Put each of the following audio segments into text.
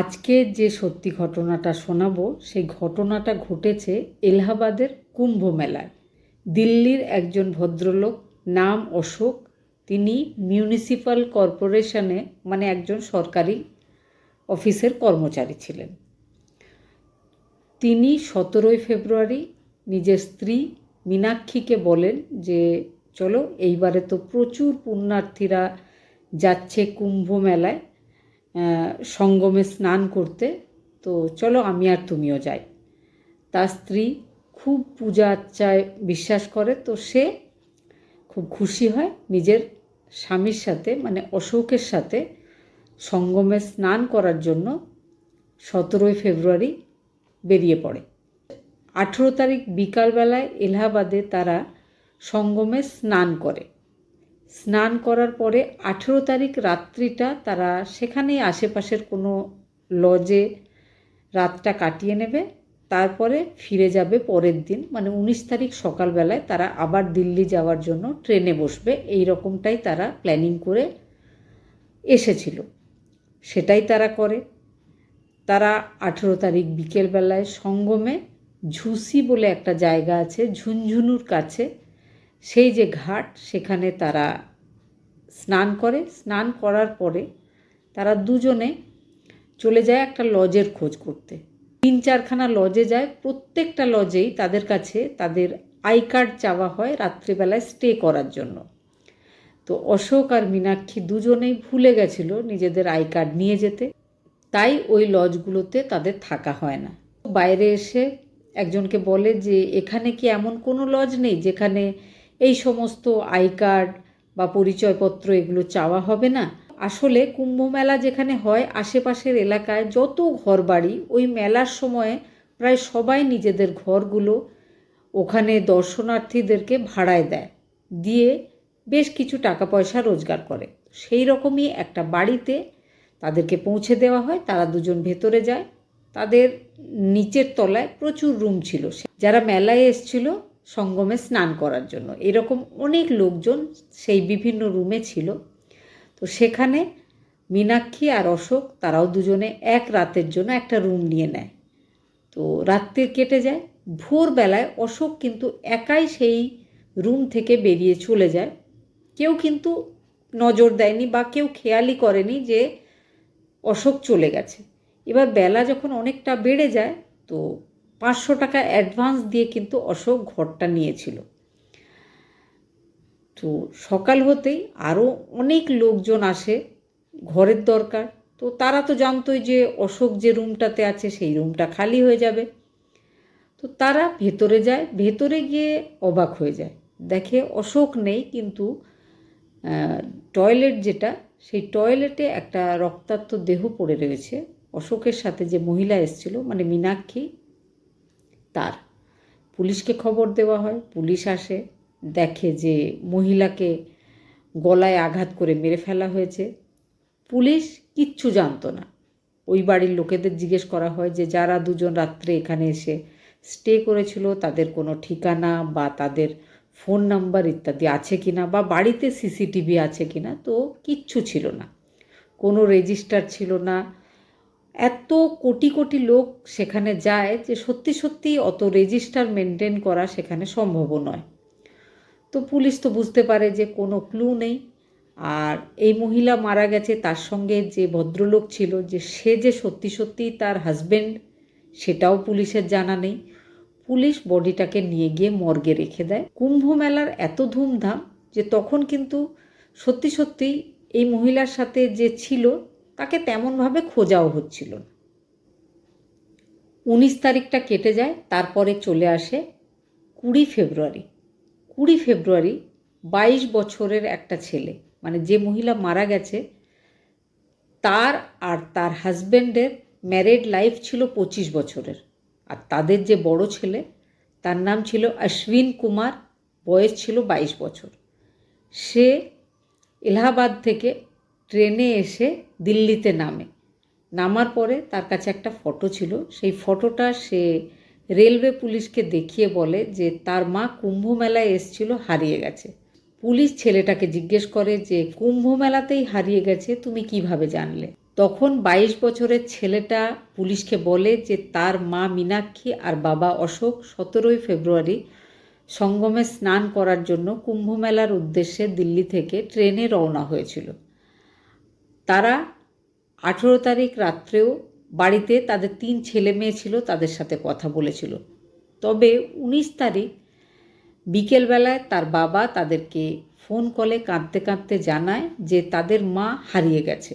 আজকে যে সত্যি ঘটনাটা শোনাবো, সেই ঘটনাটা ঘটেছে এলাহাবাদের কুম্ভ মেলায়। দিল্লির একজন ভদ্রলোক নাম অশোক, তিনি মিউনিসিপ্যাল কর্পোরেশনে মানে একজন সরকারি অফিসের কর্মচারী ছিলেন। তিনি সতেরোই ফেব্রুয়ারি নিজের স্ত্রী মীনাক্ষীকে বলেন যে, চলো এইবারে তো প্রচুর পুণ্যার্থীরা যাচ্ছে কুম্ভ মেলায় সঙ্গমে স্নান করতে। তো চলো আমি আর তুমিও যাই। তার স্ত্রী খুব পূজা আচ্চায় বিশ্বাস করে, তো সে খুব খুশি হয় নিজের স্বামীর সাথে মানে অশোকের সাথে সঙ্গমে স্নান করার জন্য সতেরোই ফেব্রুয়ারি বেরিয়ে পড়ে। আঠেরো তারিখ বিকালবেলায় এলাহাবাদে তারা সঙ্গমে স্নান করে। স্নান করার পরে আঠেরো তারিখ রাত্রিটা তারা সেখানেই আশেপাশের কোনো লজে রাতটা কাটিয়ে নেবে। তারপরে ফিরে যাবে পরের দিন। মানে উনিশ তারিখ সকালবেলায় তারা আবার দিল্লি যাওয়ার জন্য ট্রেনে বসবে। এই রকমটাই তারা প্ল্যানিং করে এসেছিল। সেটাই তারা করে। তারা আঠেরো তারিখ বিকেলবেলায় সঙ্গমে ঝুসি বলে একটা জায়গা আছে, ঝুনঝুনুর কাছে। সেই যে ঘাট, সেখানে তারা স্নান করে। স্নান করার পরে তারা দুজনে চলে যায় একটা লজের খোঁজ করতে। তিন চারখানা লজে যায়। প্রত্যেকটা লজেই তাদের কাছে তাদের আই কার্ড চাওয়া হয় রাত্রিবেলায় স্টে করার জন্য। তো অশোক আর মীনাক্ষী দুজনেই ভুলে গেছিল নিজেদের আই কার্ড নিয়ে যেতে। তাই ওই লজগুলোতে তাদের থাকা হয় না। বাইরে এসে একজনকে বলে যে, এখানে কি এমন কোনো লজ নেই যেখানে এই সমস্ত আই কার্ড বা পরিচয়পত্র এগুলো চাওয়া হবে না। আসলে কুম্ভ মেলা যেখানে হয়, আশেপাশের এলাকায় যত ঘরবাড়ি, ওই মেলার সময়ে প্রায় সবাই নিজেদের ঘরগুলো ওখানে দর্শনার্থীদেরকে ভাড়ায় দেয়। দিয়ে বেশ কিছু টাকা পয়সা রোজগার করে। সেই রকমই একটা বাড়িতে তাদেরকে পৌঁছে দেওয়া হয়, তারা দুজন ভেতরে যায়। তাদের নিচের তলায় প্রচুর রুম ছিল। যারা মেলায় এসছিল সঙ্গমে স্নান করার জন্য। এরকম অনেক লোকজন সেই বিভিন্ন রুমে ছিল। তো সেখানে মীনাক্ষী আর অশোক তারাও দুজনে এক রাতের জন্য একটা রুম নিয়ে নেয়। তো রাত্রি কেটে যায়। ভোরবেলায় অশোক কিন্তু একাই সেই রুম থেকে বেরিয়ে চলে যায়। কেউ কিন্তু নজর দেয়নি বা কেউ খেয়ালই করেনি যে অশোক চলে গেছে। এবার বেলা যখন অনেকটা বেড়ে যায়, তো পাঁচশো টাকা অ্যাডভান্স দিয়ে কিন্তু অশোক ঘরটা নিয়েছিল। তো সকাল হতেই আরও অনেক লোকজন আসে, ঘরের দরকার। তো তারা তো জানতোই যে অশোক যে রুমটাতে আছে সেই রুমটা খালি হয়ে যাবে। তো তারা ভেতরে যায়, ভেতরে গিয়ে অবাক হয়ে যায়। দেখে অশোক নেই কিন্তু টয়লেট যেটা, সেই টয়লেটে একটা রক্তাক্ত দেহ পড়ে রয়েছে। অশোকের সাথে যে মহিলা এসেছিল মানে মীনাক্ষী তার। পুলিশকে খবর দেওয়া হয়, পুলিশ আসে, দেখে যে মহিলাকে গলায় আঘাত করে মেরে ফেলা হয়েছে। পুলিশ কিচ্ছু জানতো না। ওই বাড়ির লোকেদের জিজ্ঞেস করা হয় যে যারা দুজন রাত্রে এখানে এসে স্টে করেছিল, তাদের কোনো ঠিকানা বা তাদের ফোন নাম্বার ইত্যাদি আছে কি না বা বাড়িতে সিসিটিভি আছে কি না তো কিচ্ছু ছিল না। কোনো রেজিস্টার ছিল না এত কোটি কোটি লোক সেখানে যায় যে সত্যি সত্যি অত রেজিস্টার মেনটেন করা সেখানে সম্ভব নয়। তো পুলিশ তো বুঝতে পারে যে কোনো ক্লু নেই। আর এই মহিলা মারা গেছে, তার সঙ্গে যে ভদ্রলোক ছিল, যে সে যে সত্যি সত্যি তার হাজবেন্ড সেটাও পুলিশের জানা নেই। পুলিশ বডিটাকে নিয়ে গিয়ে মর্গে রেখে দেয়। কুম্ভ মেলার এত ধুমধাম যে তখন কিন্তু সত্যি সত্যি এই মহিলার সাথে যে ছিল তাকে তেমনভাবে খোঁজাও হচ্ছিল না। উনিশ তারিখটা কেটে যায়, তারপরে চলে আসে কুড়ি ফেব্রুয়ারি। কুড়ি ফেব্রুয়ারি বাইশ বছরের একটা ছেলে মানে যে মহিলা মারা গেছে, তার আর তার হাজব্যান্ডের ম্যারেড লাইফ ছিল পঁচিশ বছরের। আর তাদের যে বড় ছেলে, তার নাম ছিল অশ্বিন কুমার, বয়স ছিল বাইশ বছর। সে এলাহাবাদ থেকে ট্রেনে এসে দিল্লিতে নামে। নামার পরে তার কাছে একটা ফটো ছিল। সেই ফটোটা সে রেলওয়ে পুলিশকে দেখিয়ে বলে যে তার মা কুম্ভ মেলায় এসছিল, হারিয়ে গেছে। পুলিশ ছেলেটাকে জিজ্ঞেস করে যে কুম্ভ মেলাতেই হারিয়ে গেছে, তুমি কীভাবে জানলে? তখন বাইশ বছরের ছেলেটা পুলিশকে বলে যে, তার মা মীনাক্ষী আর বাবা অশোক সতেরোই ফেব্রুয়ারি সঙ্গমে স্নান করার জন্য কুম্ভমেলার উদ্দেশ্যে দিল্লি থেকে ট্রেনে রওনা হয়েছিল। তারা আঠেরো তারিখ রাত্রেও বাড়িতে তাদের তিন ছেলে মেয়ে ছিল, তাদের সাথে কথা বলেছিল। তবে উনিশ তারিখ বিকেলবেলায় তার বাবা তাদেরকে ফোন কলে কাঁদতে কাঁদতে জানায় যে তাদের মা হারিয়ে গেছে।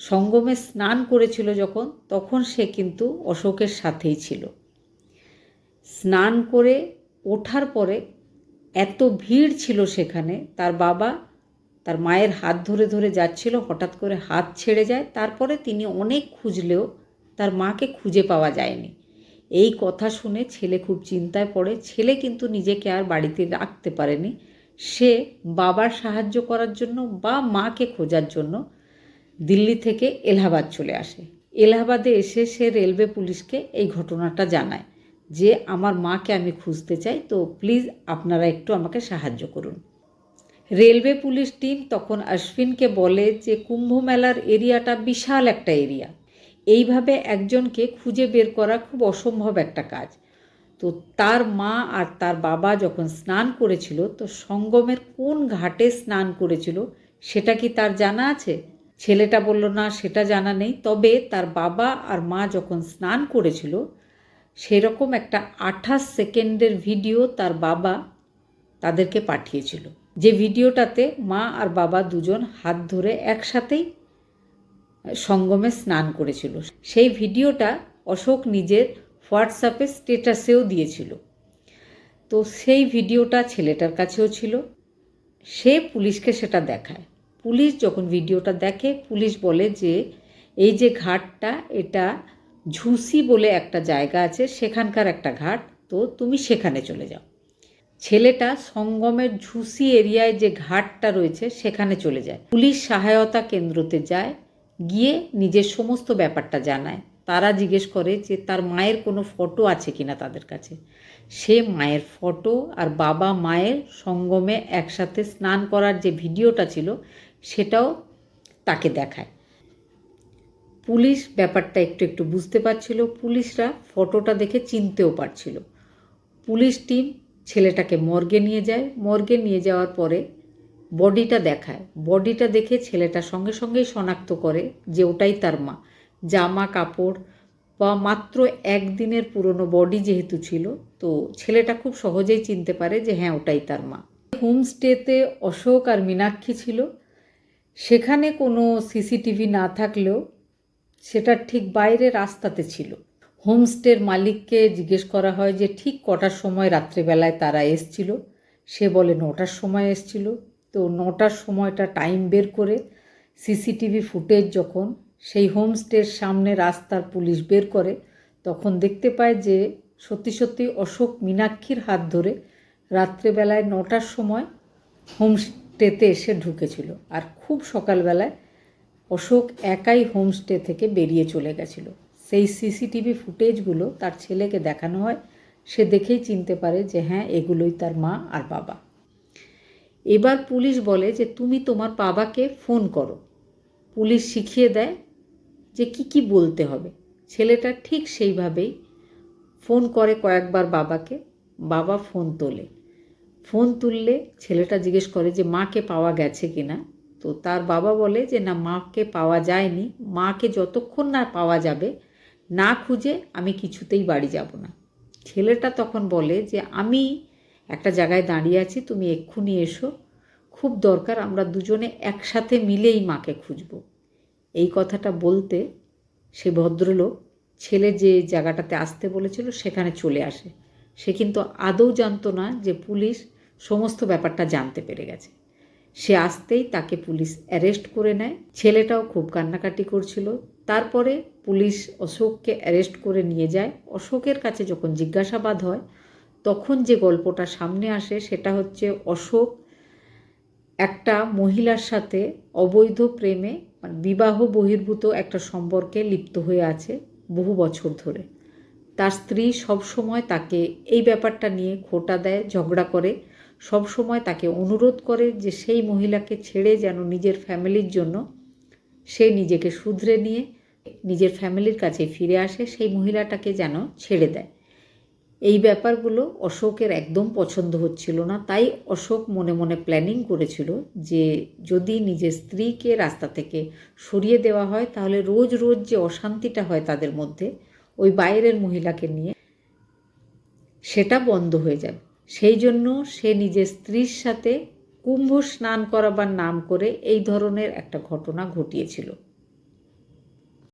সঙ্গমে স্নান করেছিল যখন, তখন সে কিন্তু অশোকের সাথেই ছিল। স্নান করে ওঠার পরে এত ভিড় ছিল সেখানে, তার বাবা তার মায়ের হাত ধরে ধরে যাচ্ছিল, হঠাৎ করে হাত ছেড়ে যায়। তারপরে তিনি অনেক খুঁজলেও তার মাকে খুঁজে পাওয়া যায়নি। এই কথা শুনে ছেলে খুব চিন্তায় পড়ে। ছেলে কিন্তু নিজেকে আর বাড়িতে রাখতে পারেনি। সে বাবার সাহায্য করার জন্য বা মাকে খোঁজার জন্য দিল্লি থেকে এলাহাবাদ চলে আসে। এলাহাবাদে এসে সে রেলওয়ে পুলিশকে এই ঘটনাটা জানায় যে, আমার মাকে আমি খুঁজতে চাই, তো প্লিজ আপনারা একটু আমাকে সাহায্য করুন। রেলওয়ে পুলিশ টিম তখন অশ্বিনকে বলে যে কুম্ভ মেলার এরিয়াটা বিশাল একটা এরিয়া। এইভাবে একজনকে খুঁজে বের করা খুব অসম্ভব একটা কাজ। তো তার মা আর তার বাবা যখন স্নান করেছিল, তো সঙ্গমের কোন ঘাটে স্নান করেছিল সেটা কি তার জানা আছে? ছেলেটা বলল, না, সেটা জানা নেই। তবে তার বাবা আর মা যখন স্নান করেছিল, সেরকম একটা আঠাশ সেকেন্ডের ভিডিও তার বাবা তাদেরকে পাঠিয়েছিল। যে ভিডিওটাতে মা আর বাবা দুজন হাত ধরে একসাথেই সঙ্গমে স্নান করেছিল, সেই ভিডিওটা অশোক নিজের হোয়াটসঅ্যাপে স্টেটাসেও দিয়েছিল। তো সেই ভিডিওটা ছেলেটার কাছেও ছিল। সে পুলিশকে সেটা দেখায়। পুলিশ যখন ভিডিওটা দেখে, পুলিশ বলে যে এই যে ঘাটটা, এটা ঝুসি বলে একটা জায়গা আছে, সেখানকার একটা ঘাট, তো তুমি সেখানে চলে যাও। ছেলেটা সঙ্গমের ঝুসি এরিয়ায় যে ঘাটটা রয়েছে সেখানে চলে যায়। পুলিশ সহায়তা কেন্দ্রতে যায়, গিয়ে নিজের সমস্ত ব্যাপারটা জানায়। তারা জিজ্ঞেস করে যে তার মায়ের কোনো ফটো আছে কিনা তাদের কাছে। সে মায়ের ফটো আর বাবা মায়ের সঙ্গমে একসাথে স্নান করার যে ভিডিওটা ছিল সেটাও তাকে দেখায়। পুলিশ ব্যাপারটা একটু একটু বুঝতে পারছিল। পুলিশরা ফটোটা দেখে চিনতেও পারছিল। পুলিশ টিম ছেলেটাকে মর্গে নিয়ে যায়। মর্গে নিয়ে যাওয়ার পরে বডিটা দেখায়। বডিটা দেখে ছেলেটা সঙ্গে সঙ্গেই শনাক্ত করে যে ওটাই তার মা। জামা, কাপড় বা মাত্র একদিনের পুরনো বডি যেহেতু ছিল, তো ছেলেটা খুব সহজেই চিনতে পারে যে হ্যাঁ ওটাই তার মা। হোমস্টেতে অশোক আর মীনাক্ষী ছিল। সেখানে কোনো সিসিটিভি না থাকলেও সেটার ঠিক বাইরে রাস্তাতে ছিল। হোমস্টের মালিককে জিজ্ঞেস করা হয় যে, ঠিক কটার সময় রাত্রেবেলায় তারা এসছিল? সে বলে, নটার সময় এসছিল। তো নটার সময়টা টাইম বের করে সিসিটিভি ফুটেজ যখন সেই হোমস্টের সামনে রাস্তার পুলিশ বের করে, তখন দেখতে পায় যে, সত্যি সত্যি অশোক মীনাক্ষীর হাত ধরে রাত্রেবেলায় নটার সময় হোমস্টেতে এসে ঢুকেছিল। আর খুব সকালবেলায় অশোক একাই হোমস্টে থেকে বেরিয়ে চলে গেছিল। সেই সিসিটিভি ফুটেজগুলো তার ছেলেকে দেখানো হয়, সে দেখেই চিনতে পারে যে হ্যাঁ এগুলোই তার মা আর বাবা। এবার পুলিশ বলে যে, তুমি তোমার বাবাকে ফোন করো। পুলিশ শিখিয়ে দেয় যে কি কি বলতে হবে। ছেলেটা ঠিক সেইভাবেই ফোন করে কয়েকবার বাবাকে। বাবা ফোন তোলে। ফোন তুললে ছেলেটা জিজ্ঞেস করে যে, মাকে পাওয়া গেছে কি না? তো তার বাবা বলে যে, না, মাকে পাওয়া যায়নি। মাকে যতক্ষণ না পাওয়া যাবে না খুঁজে আমি কিছুতেই বাড়ি যাব না। ছেলেটা তখন বলে যে, আমি একটা জায়গায় দাঁড়িয়ে আছি, তুমি এক্ষুনি এসো। খুব দরকার, আমরা দুজনে একসাথে মিলেই মাকে খুঁজব। এই কথাটা বলতে সে ভদ্রলোক ছেলে যে জায়গাটাতে আসতে বলেছিল, সেখানে চলে আসে। সে কিন্তু আদৌ জানতো না যে পুলিশ সমস্ত ব্যাপারটা জানতে পেরে গেছে। সে আসতেই তাকে পুলিশ অ্যারেস্ট করে নেয়। ছেলেটাও খুব কান্নাকাটি করছিল। তারপরে পুলিশ অশোককে অ্যারেস্ট করে নিয়ে যায়। অশোকের কাছে যখন জিজ্ঞাসাবাদ হয়, তখন যে গল্পটা সামনে আসে সেটা হচ্ছে অশোক একটা মহিলার সাথে অবৈধ প্রেমে মানে বিবাহ বহির্ভূত একটা সম্পর্কে লিপ্ত হয়ে আছে বহু বছর ধরে। তার স্ত্রী সবসময় তাকে এই ব্যাপারটা নিয়ে খোটা দেয়, ঝগড়া করে সব সময় তাকে অনুরোধ করে যে সেই মহিলাকে ছেড়ে যেন নিজের ফ্যামিলির জন্য সে নিজেকে শুধরে নিয়ে নিজের ফ্যামিলির কাছে ফিরে আসে, সেই মহিলাটাকে যেন ছেড়ে দেয়। এই ব্যাপারগুলো অশোকের একদম পছন্দ হচ্ছিল না। তাই অশোক মনে মনে প্ল্যানিং করেছিল যে যদি নিজের স্ত্রীকে রাস্তা থেকে সরিয়ে দেওয়া হয়, তাহলে রোজ রোজ যে অশান্তিটা হয় তাদের মধ্যে, ওই বাইরের মহিলাকে নিয়ে সেটা বন্ধ হয়ে যাবে। সেই জন্য সে নিজের স্ত্রীর সাথে কুম্ভ স্নান করাবার নাম করে এই ধরনের একটা ঘটনা ঘটিয়েছিল।